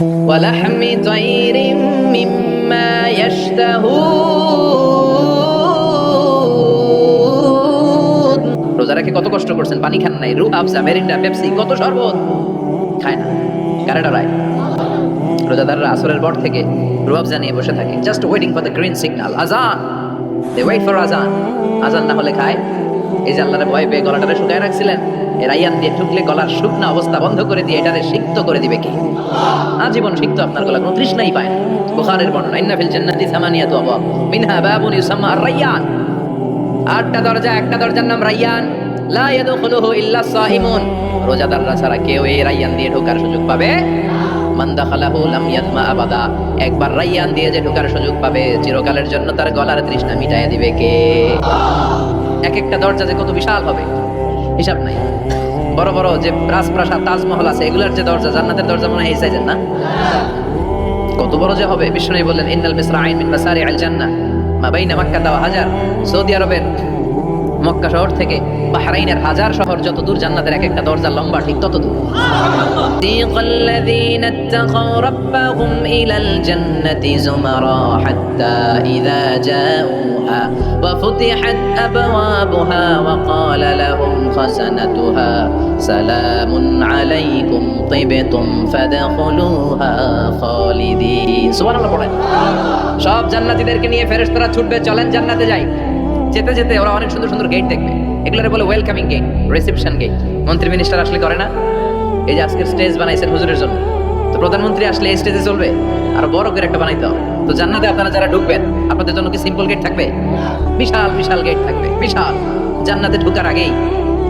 ولحم طير مما يشتهون রোজা রেখে কত কষ্ট করছেন পানি খান নাই রু আফজা মেরিন্ডা পেপসি কত শরবত খায় না কারেটা রায় রোজাদাররা আসরের পর থেকে রুয়াবজা নিয়ে বসে থাকে just waiting for the green signal আজান দে ওয়েট ফর আজান আজান না হলে খায় এই যে আল্লাহরে ভয় পেয়ে গলাটারে শুকায় রাখছিলেন এর আইয়ান দিয়ে গলার শুকনা অবস্থা বন্ধ করে দিয়ে এটারে সিক্ত করে দিবে কি? আজীবন সিক্ত আপনার গলা কোনো তৃষ্ণাই পায়। না বুখারের বর্ণনা জান্নাতি সামানিয়াতু মিনহা বাবুন আর-রায়্যান আটটা দরজা, একটা দরজার নাম রাইয়ান। লা ইয়াদখুলুহু ইল্লা রোজাদাররা ছাড়া কেউ এই রাইয়ান দিয়ে ঢোকার সুযোগ পাবে? মান লাম ইয়াদমা আবাদা। একবার রাইয়ান দিয়ে যে ঢোকার সুযোগ পাবে, চিরকালের জন্য তার গলার তৃষ্ণা মিটায় দিবে কে? এক একটা দরজা যে কত বিশাল হবে। হিসাব নাই। বড় বড় যে রাজপ্রাসাদ, তাজমহল আছে, এগুলার যে দরজা, জান্নাতের দরজা মনে হয় এই সাইজের না? কত বড় যে হবে বিষ্ণু বললেন, ইন্নাল মিসরা আইন মিন মাসারি আল জান্না মা বাইনা মাক্কা তাওয়া হাজার। সৌদি আরবের মক্কা শহর থেকে বাহরাইনের হাজার শহর যত দূর জান্নাতের এক একটা দরজা লম্বা ঠিক তত দূর سيق الذين اتقوا ربهم إلى الجنة زمرا حتى إذا جاءوها وفتحت أبوابها وقال لهم خزنتها سلام عليكم طبتم فادخلوها خالدين سبحان الله পড়েন সব জান্নাতীদেরকে নিয়ে ফেরেশতারা ছুটবে চলেন জান্নাতে যাই যেতে যেতে ওরা অনেক সুন্দর সুন্দর গেট দেখবে। এগুলোরে বলে ওয়েলকামিং গেট রিসেপশন গেট মন্ত্রী মিনিস্টার আসলে করে না। এই যে আজকের স্টেজ বানাইছেন হুজুরের জন্য। তো প্রধানমন্ত্রী আসলে এই স্টেজে চলবে। আর বড় করে একটা বানাইতে হবে। তো জান্নাতে আপনারা যারা ঢুকবেন, আপনাদের জন্য কি সিম্পল গেট থাকবে? বিশাল বিশাল গেট থাকবে। বিশাল। জান্নাতে ঢুকার আগেই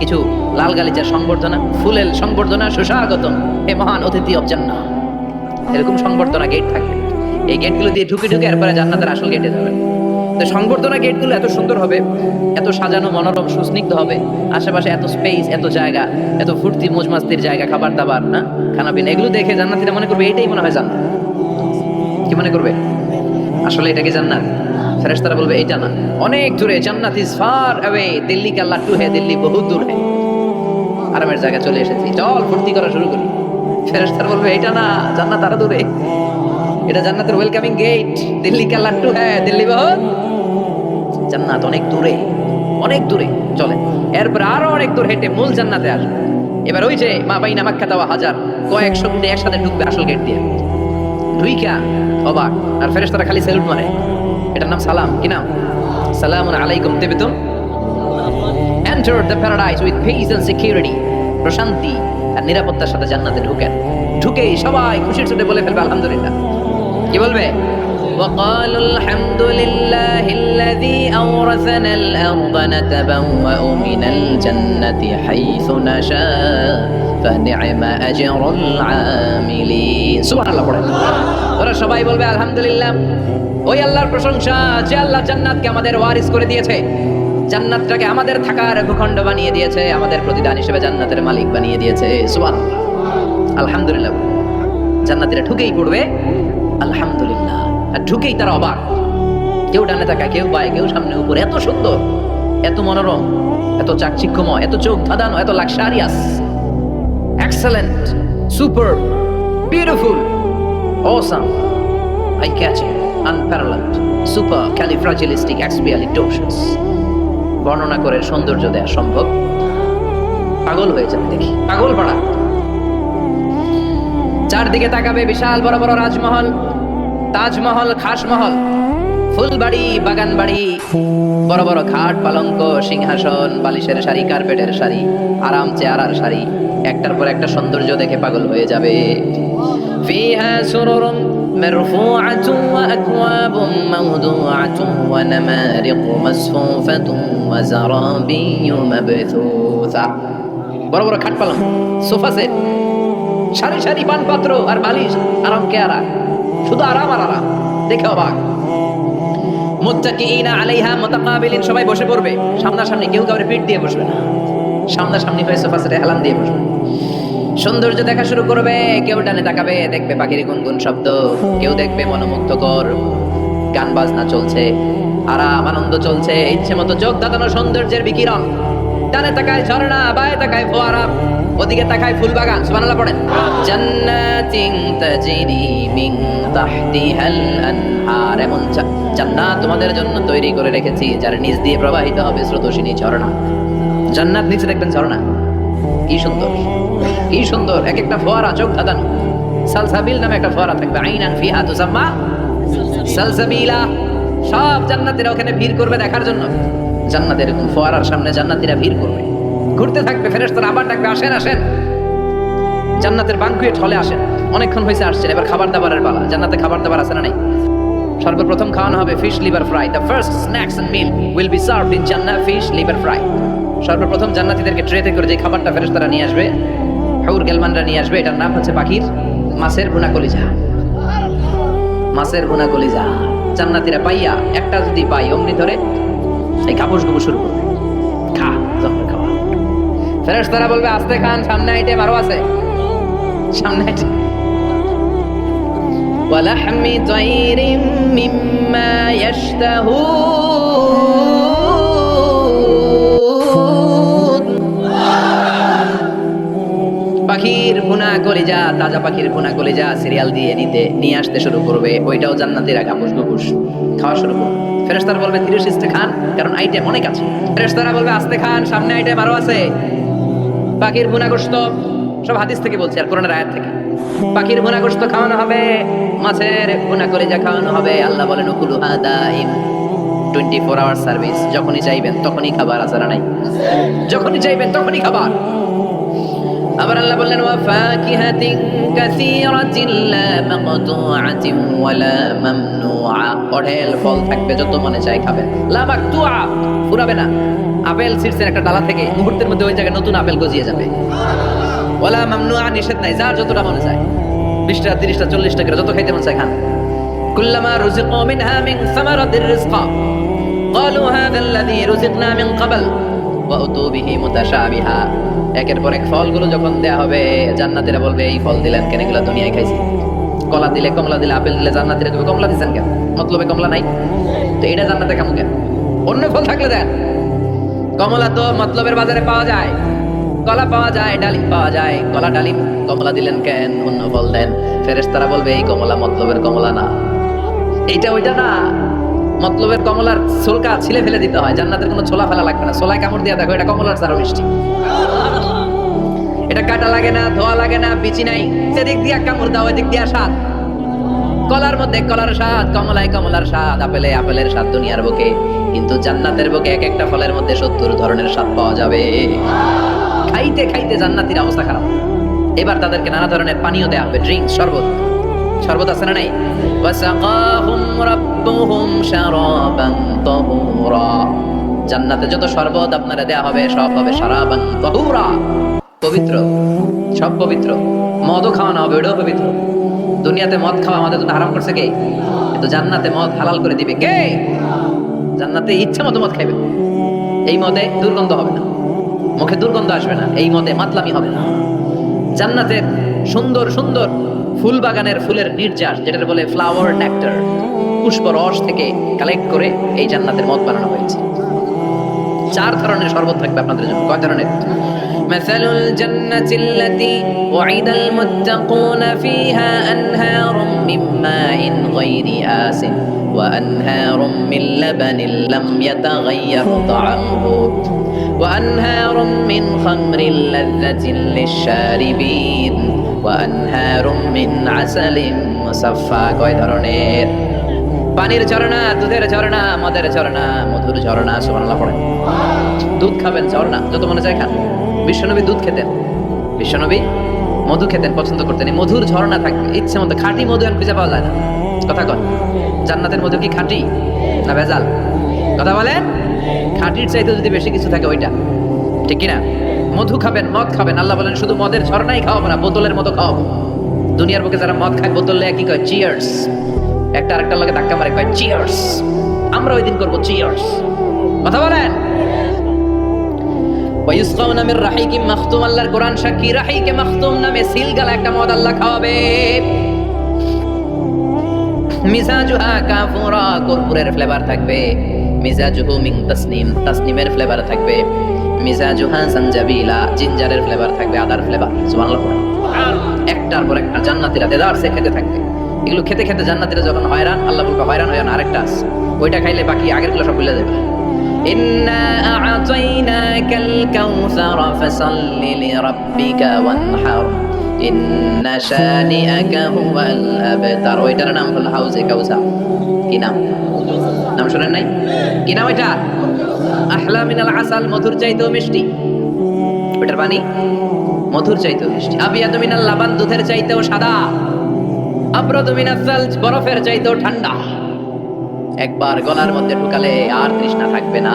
কিছু লাল গালিচার সংবর্ধনা, ফুলের সংবর্ধনা সুস্বাগতম হে মহান অতিথি অব জান্নাত এরকম সংবর্ধনা গেট থাকবে। এই গেটগুলো দিয়ে ঢুকে ঢুকে এরপরে জান্নাতের আসল গেটে যাবে তো সংবর্ধনা গেটগুলো এত সুন্দর হবে, এত সাজানো মনোরম সুস্নিগ্ধ হবে, আশেপাশে এত স্পেস এত জায়গা, এত ফুর্তি মোজমাস্তির জায়গা খাবার দাবার না? খানা পিনা এগুলো দেখে জান্নাতিরা মনে করবে এটাই মনে হয় জান্নাত। কি মনে করবে? আসলে এটাকে জান্নাত? ফেরেশতারা বলবে এটা না। অনেক দূরে, জান্নাত ইজ ফার অ্যাওয়ে দিল্লি কা লাট্টু হে, দিল্লি বহুত দূর হে। আরামের জায়গা চলে এসেছি, চল ফুর্তি করা শুরু করি। ফেরেশতারা বলবে এটা না, জান্নাত আরও দূরে। এটা জান্নাতের ওয়েলকামিং গেট দিল্লি কা লাট্টু হ্যাঁ দিল্লি বহুত জান্নাত অনেক দূরে অনেক দূরে, চলে। এরপর আরও অনেক দূর হেঁটে মূল জান্নাতে আসবে। এবার ওই যে মা বাইনা মাক্কা দেওয়া হাজার, কয়েকশো কোটি একসাথে ঢুকবে আসল গেট দিয়ে। ঢুইকা অবাক, আর ফেরেশতারা খালি স্যালুট মারে। এটার নাম সালাম, কি নাম? সালামুন আলাইকুম তেবিতুম enter the with and security প্রশান্তি আর নিরাপত্তার সাথে জান্নাতে ঢুকেন। ঢুকেই সবাই খুশির সাথে বলে ফেলবে, আলহামদুলিল্লাহ। কি বলবে? وقالوا الحمد لله الذي أورثنا الأرض نتبوأ من الجنة حيث نشاء فنعم أجر العاملين سبحان الله পড়েন ওরা সবাই বলবে আলহামদুলিল্লাহ ওই আল্লাহর প্রশংসা যে আল্লাহ জান্নাতকে আমাদের ওয়ারিস করে দিয়েছে জান্নাতটাকে আমাদের থাকার ভূখণ্ড বানিয়ে দিয়েছে আমাদের প্রতিদান হিসেবে জান্নাতের মালিক বানিয়ে দিয়েছে সুবহানাল্লাহ আলহামদুলিল্লাহ জান্নাতীরা ঢুকেই পড়বে আলহামদুলিল্লাহ আর ঢুকেই তারা অবাক। কেউ ডানে তাকায়, কেউ বায়, কেউ সামনে উপরে। এত সুন্দর, এত মনোরম, এত চাকচিক্যময়, এত চোখ ধাঁধানো, এত luxurious excellent super beautiful awesome eye catch unparalleled supercalifragilisticexpialidocious বর্ণনা করে সৌন্দর্য দেওয়া সম্ভব। পাগল হয়ে যাবে দেখি। পাগল পাড়া। চারদিকে তাকাবে বিশাল বড় বড় রাজমহল। তাজমহল খাসমহল ফুলবাড়ি বাগান বাড়ি বড় বড় খাট পালঙ্ক সিংহাসন বালিশের শাড়ি কার্পেটের শাড়ি আরাম চেয়ারার শাড়ি একটার পর একটা সৌন্দর্য দেখে পাগল হয়ে যাবে فيها سرر مرفوعة وأكواب موضوعة ونمارق مصفوفة وزرابي مبثوثة বড় বড় খাট পালঙ্ক সোফা সেট সারি সারি পানপাত্র আর বালিশ আরাম কেয়ারা শুধু আরাম আর আরাম। দেখে অবাক। মুত্তাকিইনা আলাইহা মুতাকাবিলিন, সবাই বসে পড়বে। সামনাসামনি কেউ কাউরে পিঠ দিয়ে বসবে না। সামনাসামনি হয়ে সোফা সেটে হেলান দিয়ে বসবে। সৌন্দর্য দেখা শুরু করবে, কেউ ডানে তাকাবে, দেখবে পাখির শব্দ, কেউ দেখবে মনোমুগ্ধকর গান বাজনা চলছে, আরাম, আনন্দ চলছে ইচ্ছে মতো চোখ দাঁতানো সৌন্দর্যের বিকিরণ। ডানে তাকায় ঝর্ণা, বায়ে তাকায় ফোয়ারা। ওদিকে তাকায় ফুল বাগান সুবহানাল্লাহ পড়েন। জান্নাতিন তাজরি মিন তাহতিহাল আনহার। এমন জান্নাত তোমাদের জন্য তৈরি করে রেখেছি, যার নিচ দিয়ে প্রবাহিত হবে স্রোতস্বিনী ঝর্ণা। জান্নাত নিচে দেখবেন ঝর্ণা। কি সুন্দর কি সুন্দর। এক একটা ফোয়ারা চোখ ধাঁধানো। সালসাবিল নামে একটা ফোয়ারা থাকবে। আইনান ফিহা তুসাম্মা সালসাবিলা। সব জান্নাতীরা ওখানে ভিড় করবে দেখার জন্য। জান্নাতের ফোয়ারার সামনে জান্নাতীরা ভিড় করবে। ঘুরতে থাকবে, ফেরেশতারা আবার ডাকবে, আসেন আসেন। জান্নাতের বাঙ্কুয়েট হলে আসেন। অনেকক্ষণ হয়েছে আসছেন। এবার খাবার দাবারের পালা। জান্নাতে খাবার দাবার আছে না নাই? সর্বপ্রথম খাওয়ানো হবে fish liver fry the first snacks and meal will be served in জান্নাত ফিশ লিভার ফ্রাই সর্বপ্রথম জান্নাতীদেরকে ট্রেতে করে যে খাবারটা ফেরেশতারা নিয়ে আসবে হাউর গেলমানরা নিয়ে আসবে, এটার নাম হচ্ছে পাখির মাছের ভুনা কলিজা। মাছের ভুনা কলিজা। জান্নাতীরা পাইয়া একটা যদি পাই অমনি ধরে এই গুবু শুরু করবে। ফেরেশতারা বলবে আস্তে খান সামনে আইটেম আরো আছে সামনে আইটেম ولحم طير مما يشتهون পাখির ভুনা কলিজা তাজা পাখির ভুনা কলিজা সিরিয়াল দিয়ে নিতে নিয়ে আসতে শুরু করবে ওইটাও জান্নাতের গাপুস গুপুস খাওয়া শুরু করবে ফেরেশতারা বলবে ধীরে সুস্থে খান কারণ আইটেম অনেক আছে ফেরেশতারা বলবে আস্তে খান সামনে আইটেম আরো আছে পাখির ভুনা গোশত সব হাদিস থেকে বলছি, আর কোরআনের আয়াত থেকে। পাখির ভুনা গোশত খাওয়ানো হবে, মাছের ভুনা কলিজা খাওয়ানো হবে। আল্লাহ বলেন টোয়েন্টি ফোর আওয়ার সার্ভিস যখনই চাইবেন, তখনই খাবার, আসারা নাই। যখনই চাইবেন, তখনই খাবার। আবার আল্লাহ বললেন, ওয়া ফাকিহাতিন কাসীরাতিন লা মাকতুআতিন ওয়ালা মামনুআ। অঢেল ফল থাকবে, যত মনে চায় খাবেন। লা মাকতুআ, ফুরাবে না। আপেল সিডসের একটা ডালা থেকে, মুহূর্তের মধ্যে ওই জায়গায় নতুন আপেল গজিয়ে যাবে। ওলা মামনু আর নিষেধ নাই, যার যতটা মনে চায়। বিশটা, তিরিশটা, চল্লিশটা করে যত খাইতে মনে চায় খান। কুল্লামা রুজিক। রিজকা একের পর এক ফলগুলো যখন দেয়া হবে, জান্নাতীরা বলবে, এই ফল দিলেন কেন? এগুলো দুনিয়ায় খাইছি। কলা দিলে কমলা, দিলে আপেল দিলে জান্নাতীরা তুমি কমলা দিছেন কেন? মতলবে কমলা নাই। তো এটা জান্নাতে কেমন কেন? অন্য ফল থাকলে দেন। কমলা তো মতলবের বাজারে পাওয়া যায়। কলা পাওয়া যায়, ডালিম পাওয়া যায়। কলা, ডালিম, কমলা দিলেন কেন? অন্য ফল দেন। ফেরেস তারা বলবে, এই কমলা মতলবের কমলা না। এইটা ওইটা না। মতলবের কমলার ছোলকা ছিলে ফেলে দিতে হয়। জান্নাতের কোনো ছোলা ফেলা লাগবে না। ছোলায় কামড় দিয়ে দেখো, এটা কমলার চারো মিষ্টি। এটা কাটা লাগে না, ধোয়া লাগে না, বিচি নাই। সেদিক দিয়া কামড় দাও, এদিক দিয়া স্বাদ। কলার মধ্যে কলার স্বাদ, কমলায় কমলার স্বাদ, আপেলে আপেলের স্বাদ দুনিয়ার বুকে। কিন্তু জান্নাতের বুকে এক একটা ফলের মধ্যে সত্তর ধরনের স্বাদ পাওয়া যাবে। খাইতে খাইতে জান্নাতির অবস্থা খারাপ। এবার তাদেরকে নানা ধরনের পানীয় দেওয়া হবে। ড্রিঙ্কস, শরবত। শরবত আছে না নাই? জান্নাতে যত শরবত আপনারা দেয়া হবে, সব হবে শারাবান তাহুরা। পবিত্র, সব পবিত্র। মদও খাওয়ানো হবে, ওটাও পবিত্র। দুনিয়াতে মদ খাওয়া আমাদের জন্য করছে কে? কিন্তু জান্নাতে মদ হালাল করে দিবে কে? জান্নাতে ইচ্ছা মতো মদ খাইবে। এই মদে দুর্গন্ধ হবে না। মুখে দুর্গন্ধ আসবে না। এই মদে মাতলামি হবে না। জান্নাতের সুন্দর সুন্দর ফুল বাগানের ফুলের নির্যাস যেটা বলে ফ্লাওয়ার নেক্টার পুষ্প রস থেকে কালেক্ট করে এই জান্নাতের মদ বানানো হয়েছে। চার ধরনের শরবত থাকবে আপনাদের জন্য। কয় ধরনের? مثل الجنة التي وعد المتقون فيها أنهار من ماء غير آس وأنهار من لبن لم يتغير طعمه وأنهار من خمر لذة للشاربين وأنهار من عسل مصفى কয় ধরনের পানির ঝর্ণা দুধের ঝর্ণা মদের ঝর্ণা মধুর ঝর্ণা সুবহানাল্লাহ পড়েন দুধ খাবেন ঝর্ণা যত মনে চায় খান বিশ্বনবী দুধ খেতেন। বিশ্বনবী মধু খেতেন, পছন্দ করতেন। এই মধুর ঝর্ণা থাকবে ইচ্ছে মতো খাঁটি মধু এখন খুঁজে পাওয়া যায় না। কথা কন, জান্নাতের মধু কি খাঁটি না ভেজাল? কথা বলেন? খাঁটির চাইতে যদি বেশি কিছু থাকে ওইটা। ঠিক কিনা? মধু খাবেন, মদ খাবেন, আল্লাহ বলেন শুধু মদের ঝর্ণাই খাওয়াবো না, বোতলের মতো খাওয়াবো। দুনিয়ার বুকে যারা মদ খায়, বোতল লেগে কি কয়? চিয়ার্স একটা আরেকটার লগে ধাক্কা মারে কয় চিয়ার্স আমরা ওই দিন করব চিয়ার্স কথা বলেন? ওয়ায়ুসকাউনা মির রাহিকিম মাখতুম, আল্লাহর কোরআন সাক্ষী, রাহিকে মাখতুম নামে সিলগালা একটা মদ আল্লাহ ফ্লেভার থাকবে। Other flavour. একটার পর একটা জান্নাতীরা খেতে থাকবে। এগুলো খেতে খেতে জান্নাতীরা যখন হয়রান, আল্লাহ বলবে হয়রান হয়রান, আরেকটা আছে। ওইটা খাইলে বাকি আগেরগুলো সব ভুলে যাবে। إنا أعطيناك الكوثر فصل لربك وانحر إن شانئك هو الأبتر ওইটার নাম হলো হাউজে কাউসার কি নাম নাম শুনেন নাই কি নাম এটা আহলা মিনাল আসাল মধুর চাইতেও মিষ্টি ওইটার পানি মধুর চাইতেও মিষ্টি আবিয়াদ মিনাল লাবান দুধের চাইতেও সাদা আব্রাদ মিনাল সালজ বরফের চাইতেও ঠান্ডা একবার গলার মধ্যে ঢুকালে আর তৃষ্ণা থাকবে না খাওয়া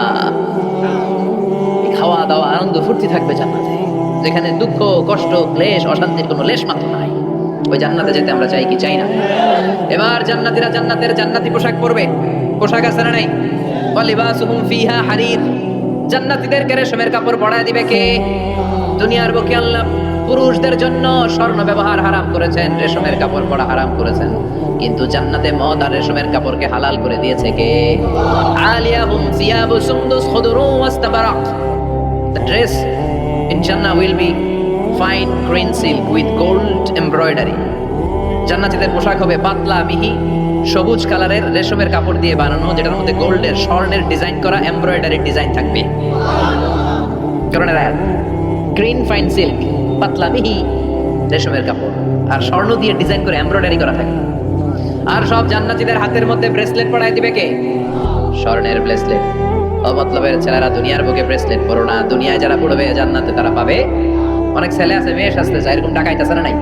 দাওয়া আনন্দ ফুর্তি থাকবে জান্নাতে। যেখানে দুঃখ, কষ্ট, ক্লেশ, অশান্তির কোনো লেশ মাত্র নাই। ওই জান্নাতে যেতে আমরা চাই কি চাই না? এবার জান্নাতীরা জান্নাতের জান্নাতি পোশাক পরবে। পোশাক আছে না নাই? ওয়ালিবাসুহুম ফিহা হারির। রেশমের কাপড় দিবে কে? দুনিয়ার আল্লাহ পুরুষদের জন্য স্বর্ণ ব্যবহার হারাম করেছেন, রেশমের কাপড় পরা হারাম করেছেন। কিন্তু জান্নাতে মদ আর রেশমের কাপড়কে হালাল করে দিয়েছে কে? আলিয়াহুম সিয়াবু সুন্দুস খুদরু ওয়াস্তাবারাক। The dress in Jannah will be fine green silk with gold embroidery. জান্নাতীদের পোশাক হবে পাতলা, মিহি, সবুজ কালারের রেশমের কাপড় দিয়ে বানানো, যেটার মধ্যে গোল্ডের স্বর্ণের ডিজাইন করা এমব্রয়ডারি ডিজাইন থাকবে। আয়াত গ্রিন ফাইন সিল্ক পাতলা, মিহি, রেশমের কাপড়। আর স্বর্ণ দিয়ে ডিজাইন করে এমব্রয়ডারি করা থাকে। আর সব জান্নাতীদের হাতের মধ্যে ব্রেসলেট পরাই দিবে কে? স্বর্ণের ব্রেসলেট অমতলবের ছেলেরা দুনিয়ার বুকে ব্রেসলেট পরো না। দুনিয়ায় যারা পড়বে জান্নাতে তারা পাবে। অনেক ছেলে আছে, মেয়ে সাজতে চায়, এরকম টাকা আইতাছে না নাই?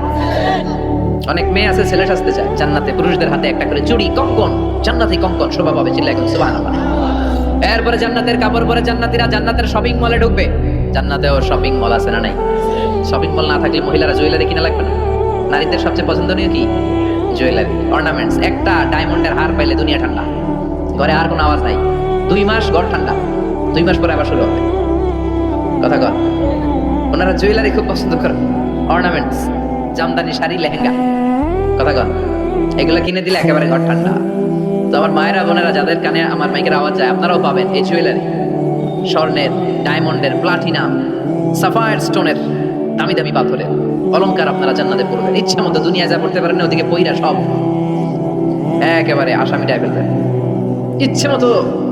অনেক মেয়ে আছে, ছেলে সাজতে চায়। জান্নাতে পুরুষদের হাতে একটা করে চুড়ি, কঙ্কন, জান্নাতি কঙ্কন, শোভা পাবে চিল্লা এখন সুবহানাল্লাহ। এরপরে জান্নাতের কাপড় পরে জান্নাতীরা জান্নাতের শপিং মলে ঢুকবে। জান্নাতেও শপিং মল আছে না নাই? শপিং মল না থাকলে মহিলারা জুয়েলারি কিনা লাগবে না। নারীদের সবচেয়ে পছন্দনীয় কি? জুয়েলারি অর্নামেন্টস একটা ডায়মন্ডের হার পাইলে দুনিয়া ঠান্ডা। ঘরে আর কোনো আওয়াজ নাই। দুই মাস ঘর ঠান্ডা। দুই মাস পরে আবার শুরু হবে। কথা কর ওনারা জুয়েলারি খুব পছন্দ করে অর্নামেন্টস জামদানি, শাড়ি, লেহেঙ্গা। কথা কর এগুলো কিনে দিলে একেবারে ঘর ঠান্ডা। তো আমার মায়েরা, বোনেরা যাদের কানে আমার মাইকের আওয়াজ যায়, আপনারাও পাবেন এই জুয়েলারি। স্বর্ণের, ডায়মন্ডের, প্লাটিনাম, সাফায়ার স্টোনের দামি দামি পাথরের। অলংকার আপনারা জান্নাতে পড়বেন। ইচ্ছা মতো দুনিয়া যা পড়তে পারেন ওদিকে পইরা সব। একেবারে আসামি টাইপের ইচ্ছে মতো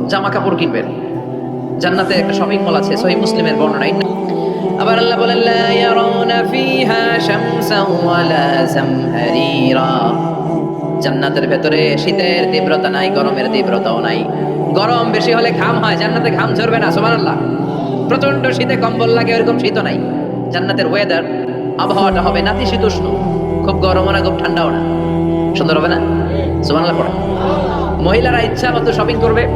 জামা কাপড় কিনবেন। জান্নাতে একটা শপিং মল আছে সহি মুসলিমের বর্ণনা। ইন্না- আবার আল্লাহ বলেন, লা ইয়ারাউনা ফিহা শামসান ওয়ালা জামহারিরা। জান্নাতের ভেতরে শীতের তীব্রতা নাই, গরমের তীব্রতাও নাই। গরম বেশি হলে ঘাম হয়, জান্নাতে ঘাম ঝরবে না, সুবহানাল্লাহ। প্রচণ্ড শীতে কম্বল লাগে এরকম শীত নাই। জান্নাতের ওয়েদার আবহাওয়াটা হবে নাতিশীতোষ্ণ। খুব গরমও না, খুব ঠান্ডাও না। সুন্দর হবে না? সুবহানাল্লাহ পড়ে। মহিলারা ইচ্ছা মতো শপিং করবে।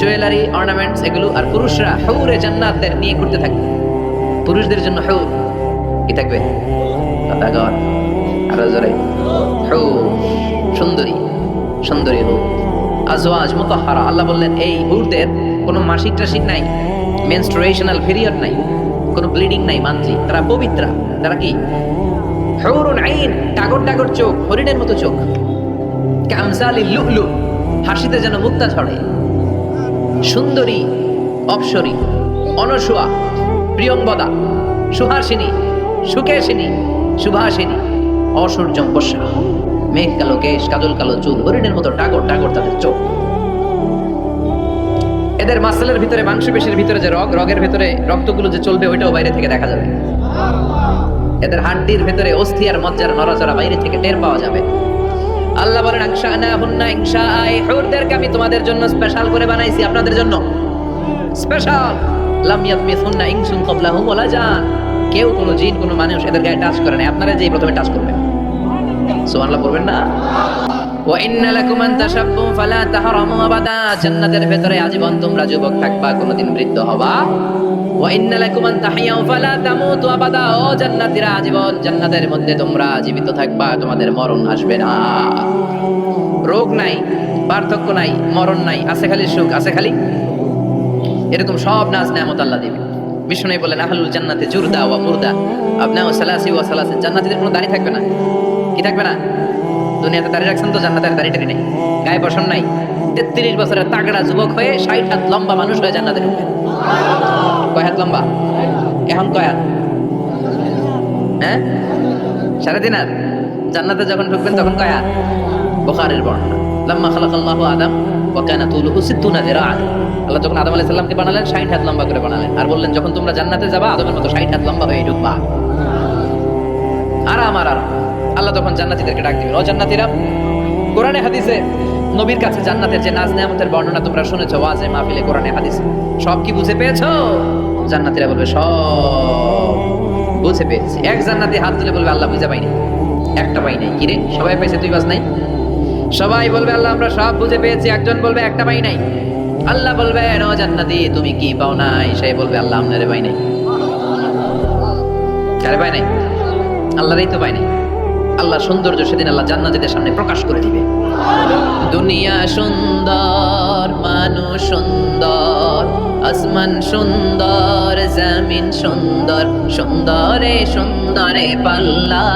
জুয়েলারি অর্নামেন্টস এগুলো আর পুরুষরা হৌরে জান্নাতদের নিয়ে ঘুরতে থাকবে। পুরুষদের জন্য হৌ কি থাকবে? কথা কর আরও জোরে। হৌ সুন্দরী সুন্দরী হৌ আজওয়াজ মুতাহহারা আল্লাহ বললেন, এই হুরদের কোনো মাসিক টাসিক নাই মেনস্ট্রুয়েশনাল পিরিয়ড নাই, কোনো ব্লিডিং নাই মান্থলি তারা পবিত্রা। তারা কি? হৌরুন আইন, টাগর টাগর চোখ, হরিণের মতো চোখ। কামসালি লুকলু হাসিতে যেন মুক্তা ঝরে। সুন্দরী, অপসরী, অনসুয়া প্রিয়ংবদা সুহাসিনী, সুকেশিনী, সুভাসিনী, অসূর্যম বসা মেঘ কালো কেশ, কাজল কালো চুল, হরিণের মতো টাগর টাগর তাদের চোখ। এদের মাসেলের ভিতরে, মাংসপেশির ভিতরে যে রগ, রগের ভিতরে রক্তগুলো যে চলবে, ওইটাও বাইরে থেকে দেখা যাবে। এদের হাড্ডির ভেতরে অস্থি আর মজ্জার নড়াচড়া বাইরে থেকে টের পাওয়া যাবে। আল্লাহ বলেন আংশা না হুন্না ইংশা আই হুরদেরকে আমি তোমাদের জন্য স্পেশাল করে বানাইছি, আপনাদের জন্য। স্পেশাল লাম ইয়াতমিসুন্না ইনসুন ক্বাবলাহুম ওয়ালা জান। কেউ কোনো জিন, কোনো মানুষ এদের গায়ে টাচ করে না আপনারা যেই প্রথমে টাচ করবেন। সুবহানাল্লাহ পড়বেন না? ওয়া ইন্না লাকুম আন তাশাব্বু ফালা তাহরামু আবাদা। জান্নাতের ভেতরে আজীবন তোমরা যুবক থাকবা, কোনোদিন বৃদ্ধ হবা। ও জান্নাতীরা মধ্যে তোমরা জীবিত থাকবা, তোমাদের মরণ আসবে না। রোগ নাই, পার্থক্য নাই, মরণ নাই, আছে খালি সুখ, আছে খালি এরকম সব নাজ নেয়ামত আল্লাহ বিষ্ণু বলেন আহলুল জান্নাতে জুরদা ওয়া মুরদা। আপনিও সালাসি ওয়া সালাসি। কোনো দাড়ি থাকবে না। কি থাকবে না? দুনিয়াতে দাড়ি রাখছেন তো, জান্নাতের দাড়ি টাড়ি নেই। গায়ে বসন নাই। তেত্রিশ বছরের তাগড়া যুবক হয়ে ষাট হাত লম্বা মানুষ হয়ে জান্নাতে ঢুকবে কয় হাত লম্বা? এখন কয় হাত হ্যাঁ? সাড়ে তিন জান্নাতে যখন ঢুকবেন তখন কয় হাত বোখারের বর্ণনা। লাম্মা খালাকাল্লাহু আদম ওয়া কানা তুলুহু সিত্তুনা যিরাআন আল্লাহ যখন আদম আলাইহিস সালামকে বানালেন 60 হাত লম্বা করে বানালেন। আর বললেন, যখন তোমরা জান্নাতে যাবা, আদমের মতো 60 হাত লম্বা হয়ে ঢুকবা। আরাম আর আরাম আল্লাহ তখন জান্নাতীদেরকে ডাক দিবেন, ও জান্নাতীরা, কোরআনে হাদিসে নবীর কাছে জান্নাতের যে নাজ নেয়ামতের বর্ণনা তোমরা শুনেছো, ওয়াজে, মাহফিলে, কোরআনে, হাদিসে, সব কি বুঝে পেয়েছ? জান্নাতীরা বলবে, সব বুঝে পেয়েছি। এক জান্নাতি হাত তুলে বলবে, আল্লাহ বুঝে পাইনি। একটা পাই নাই। কিরে সবাই পাইছে, তুই বাস নাই? সবাই বলবে, আল্লাহ, আমরা সব বুঝে পেয়েছি। একজন বলবে, একটা পাই নাই। আল্লাহ বলবে, ও জান্নাতি, তুমি কি পাও নাই? সে বলবে, আল্লাহ, আপনারে পাই নাই। কারে পাই নাই? আল্লাহরই তো পাই নাই। আল্লাহ সৌন্দর্য সেদিন আল্লাহ জান্নাতীদের সামনে প্রকাশ করে দিবে। দুনিয়া সুন্দর, মানুষ সুন্দর, আসমান সুন্দর, জামিন সুন্দর, সুন্দরে সুন্দরে পাল্লা।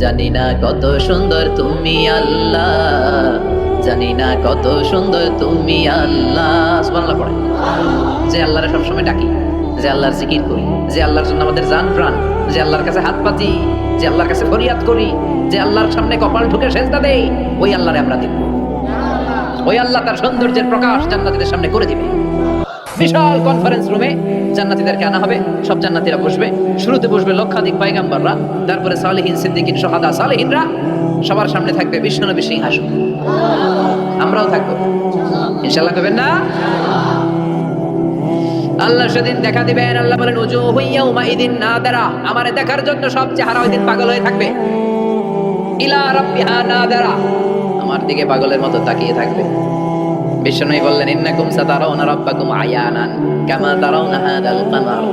জানি না কত সুন্দর তুমি আল্লাহ, জানি না কত সুন্দর তুমি আল্লাহ। সুবহানাল্লাহ পড়ে। যে আল্লাহরে সবসময় ডাকি, যে আল্লাহর জিকির করি, যে আল্লাহর জন্য আমাদের জান প্রাণ, যে আল্লাহর কাছে হাত পাতি যে আল্লাহর কাছে ফরিয়াদ করি, যে আল্লাহর সামনে কপাল ঠুকে সেজদা দেই, ওই আল্লাহরে আমরা দিব ওই আল্লাহ তার সৌন্দর্যের প্রকাশ জান্নাতীদের সামনে করে দিবে। বিশাল কনফারেন্স রুমে জান্নাতীদেরকে আনা হবে, সব জান্নাতীরা বসবে। শুরুতে বসবে লক্ষাধিক পাইগাম্বাররা, তারপরে সালেহিন সিদ্দিকিন, সোহাদা সালেহিনরা, সবার সামনে থাকবে বিষ্ণুনবী সিংহাসন। আমরাও থাকব। ইনশাল্লাহ করবেন না? আল্লাহ সেদিন দেখা দিবেন, আল্লাহ বলেন, উজু হইয়া উমা ইদিন না দাঁড়া আমার দেখার জন্য সব চেহারা ওই পাগল হয়ে থাকবে। ইলা রাব্বিহা না দাঁড়া আমার দিকে পাগলের মতো তাকিয়ে থাকবে। বিষ্ণুই বললেন, ইন্নাকুম সাতারাউনা রাব্বাকুম আয়ানান কামা তারাউনা হাদাল কামার।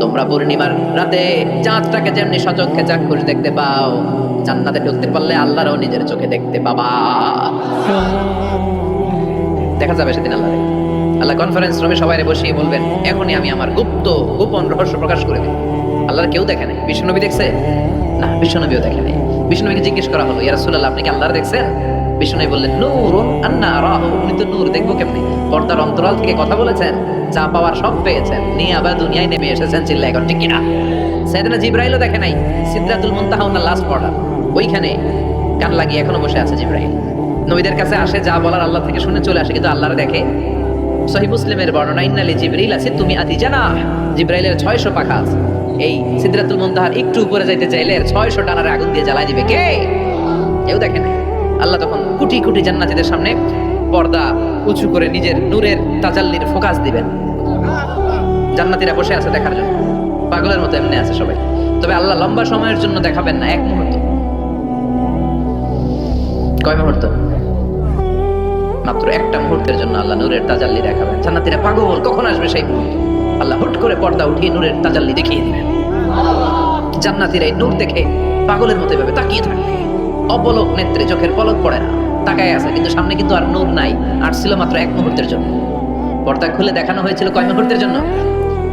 তোমরা পূর্ণিমার রাতে চাঁদটাকে যেমনি সচক্ষে চাক্ষুষ দেখতে পাও, জান্নাতে ঢুকতে পারলে আল্লাহরও নিজের চোখে দেখতে পাবা। দেখা যাবে সেদিন আল্লাহ আল্লাহ কনফারেন্স রুমে সবাই বসিয়ে বলবেন, এখনই আমি আমার গুপ্ত, গোপন রহস্য প্রকাশ করে দিই আল্লাহর কেউ দেখে নাই। বিষ্ণুনবী দেখছে? না বিষ্ণুনবীও দেখে নাই। বিষ্ণুনবীকে জিজ্ঞেস করা হলো, ইয়া রাসূলুল্লাহ, আপনি কি আল্লাহর দেখছেন? বিষ্ণুনবী বললেন, নূরুন আন্না রাহু উনি তো নূর দেখব কেমনি? পর্দার অন্তরাল থেকে কথা বলেছেন, যা পাওয়ার সব পেয়েছেন। নিয়ে আবার দুনিয়ায় নেমে এসেছেন চিল্লা এখন ঠিক কিনা? সাইয়েদনা জিব্রাইলও দেখে নাই, সিদরাতুল মুনতাহা ওনার লাস্ট পড়া ওইখানে কান লাগিয়ে এখনও বসে আছে জিব্রাইল। নবীদের কাছে আসে, যা বলার আল্লাহ থেকে শুনে চলে আসে, কিন্তু আল্লাহর দেখে সহি মুসলিমের বর্ণনা, ইন্নালি জিব্রাইল আছে, তুমি আতি জানা জিব্রাইলের ছয়শো পাখা আছে। এই সিদ্রাতুল মুনতাহার একটু উপরে যাইতে চাইলে ছয়শো টানারে আগুন দিয়ে জ্বালাই দিবে। কে? কেউ দেখে নাই। আল্লাহ তখন কোটি কোটি জান্নাতীদের সামনে পর্দা উঁচু করে নিজের নূরের তাজাল্লির ফোকাস দিবেন। জান্নাতীরা বসে আছে দেখার জন্য। পাগলের মতো এমনি আছে সবাই। তবে আল্লাহ লম্বা সময়ের জন্য দেখাবেন না, এক মুহূর্ত। কয় মুহূর্ত? মাত্র একটা মুহূর্তের জন্য আল্লাহ নূরের তাজাল্লি দেখাবেন। জান্নাতীরা পাগল কখন আসবে সেই আল্লাহ হুট করে পর্দা উঠিয়ে নূরের তাজাল্লি দেখিয়ে দিবেন। জান্নাতীরা এই নূর দেখে পাগলের মতো এভাবে তাকিয়ে থাকবে অপলক নেত্রে চোখের পলক পড়ে না। তাকায় আছে কিন্তু সামনে কিন্তু আর নূর নাই আর ছিল মাত্র এক মুহূর্তের জন্য। পর্দা খুলে দেখানো হয়েছিল কয় মুহূর্তের জন্য?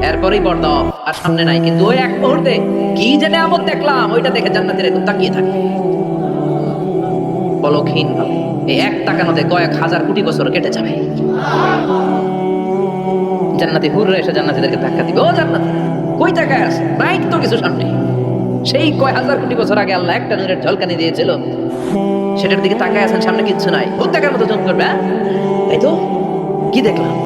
এরপরেই পর্দা off, আর সামনে নাই কিন্তু ওই এক মুহূর্তে কি যে নিয়ামত দেখলাম ওইটা দেখে জান্নাতীরা একটু তাকিয়ে থাকবে পলকহীন ভাবে। এই এক তাকানোতে কয়েক হাজার কোটি বছর কেটে যাবে। জান্নাতি হুররা এসে জান্নাতিদেরকে ধাক্কা দিবে। ও জান্নাত, কই তাকায় আছে? নাই তো কিছু সামনে। সেই কয় হাজার কোটি বছর আগে আল্লাহ একটা নূরের ঝলকানি দিয়েছিল। সেটার দিকে তাকায় আছেন, সামনে কিচ্ছু নাই। হুক তাকার মতো জন করবে হ্যাঁ? তাই তো, কি দেখলাম?